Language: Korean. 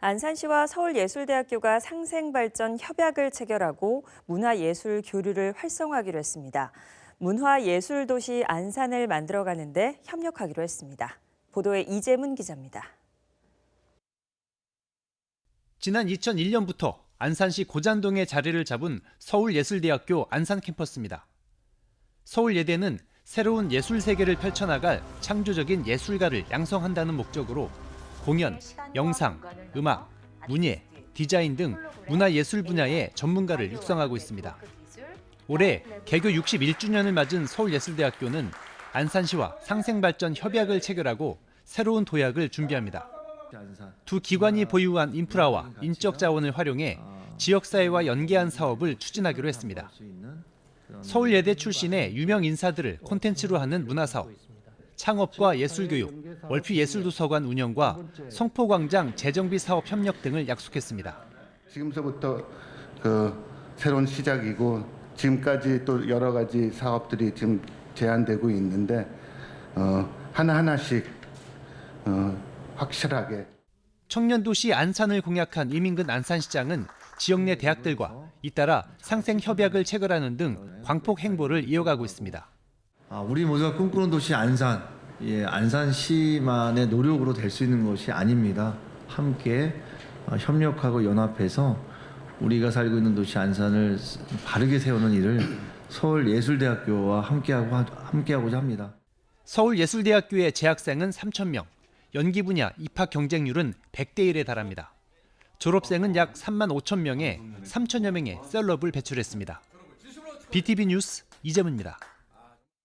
안산시와 서울예술대학교가 상생발전 협약을 체결하고 문화예술 교류를 활성화하기로 했습니다. 문화예술도시 안산을 만들어가는데 협력하기로 했습니다. 보도에 이재문 기자입니다. 지난 2001년부터 안산시 고잔동에 자리를 잡은 서울예술대학교 안산 캠퍼스입니다. 서울예대는 새로운 예술 세계를 펼쳐나갈 창조적인 예술가를 양성한다는 목적으로 공연, 영상, 음악, 문예, 디자인 등 문화예술 분야의 전문가를 육성하고 있습니다. 올해 개교 61주년을 맞은 서울예술대학교는 안산시와 상생발전 협약을 체결하고 새로운 도약을 준비합니다. 두 기관이 보유한 인프라와 인적 자원을 활용해 지역사회와 연계한 사업을 추진하기로 했습니다. 서울예대 출신의 유명 인사들을 콘텐츠로 하는 문화사업, 창업과 예술교육, 월피예술도서관 운영과 성포광장 재정비 사업 협력 등을 약속했습니다. 지금서부터 그 새로운 시작이고 지금까지 또 여러 가지 사업들이 지금 제안되고 있는데 어, 하나 하나씩 어, 확실하게 청년도시 안산을 공약한 이민근 안산시장은 지역 내 대학들과 잇따라 상생 협약을 체결하는 등 광폭 행보를 이어가고 있습니다. 아, 우리 모두가 꿈꾸는 도시 안산, 예, 안산시만의 노력으로 될 수 있는 것이 아닙니다. 함께 어, 협력하고 연합해서 우리가 살고 있는 도시 안산을 바르게 세우는 일을 서울예술대학교와 함께하고 함께하고자 합니다. 서울예술대학교의 재학생은 3천 명, 연기 분야 입학 경쟁률은 100대 1에 달합니다. 졸업생은 약 3만 5천 명에 3천여 명의 셀럽을 배출했습니다. BTV 뉴스 이재문입니다.